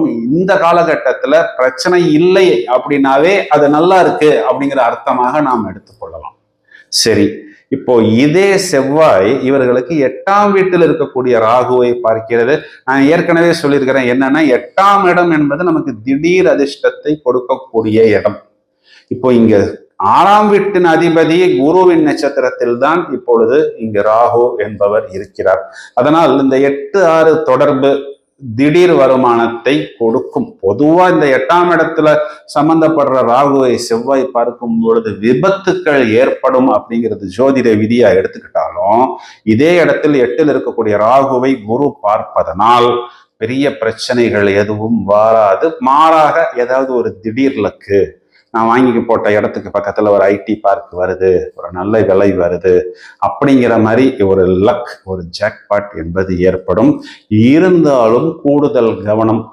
வரும். இந்த காலகட்டத்துல பிரச்சனை இல்லை அப்படின்னாவே அது நல்லா இருக்கு அப்படிங்கிற அர்த்தமாக நாம் எடுத்துக்கொள்ளலாம். சரி இப்போ இதே செவ்வாய் இவர்களுக்கு எட்டாம் வீட்டில் இருக்கக்கூடிய ராகுவை பார்க்கிறது. நான் ஏற்கனவே சொல்லியிருக்கிறேன் என்னன்னா எட்டாம் இடம் என்பது நமக்கு திடீர் அதிர்ஷ்டத்தை கொடுக்கக்கூடிய இடம். இப்போ இங்க ஆறாம் வீட்டின் அதிபதி குருவின் நட்சத்திரத்தில் தான் இப்பொழுது இங்கு ராகு என்பவர் இருக்கிறார். அதனால் இந்த எட்டு ஆறு தொடர்பு திடீர் வருமானத்தை கொடுக்கும். பொதுவா இந்த எட்டாம் இடத்துல சம்பந்தப்படுற ராகுவை செவ்வாய் பார்க்கும் பொழுது விபத்துக்கள் ஏற்படும் அப்படிங்கிறது ஜோதிட விதியா எடுத்துக்கிட்டாலும் இதே இடத்தில் எட்டில் இருக்கக்கூடிய ராகுவை குரு பார்ப்பதனால் பெரிய பிரச்சனைகள் எதுவும் வராது. மாறாக ஏதாவது ஒரு திடீர் லக்கு நான் வாங்கி போட்ட இடத்துக்கு பக்கத்துல ஒரு ஐடி பார்க் வருது ஒரு நல்ல விலை வருது. அப்படிங்கிற மாதிரி ஒரு லக் ஒரு ஜாக்பாட் என்பது ஏற்படும். இருந்தாலும் கூடுதல் கவனம்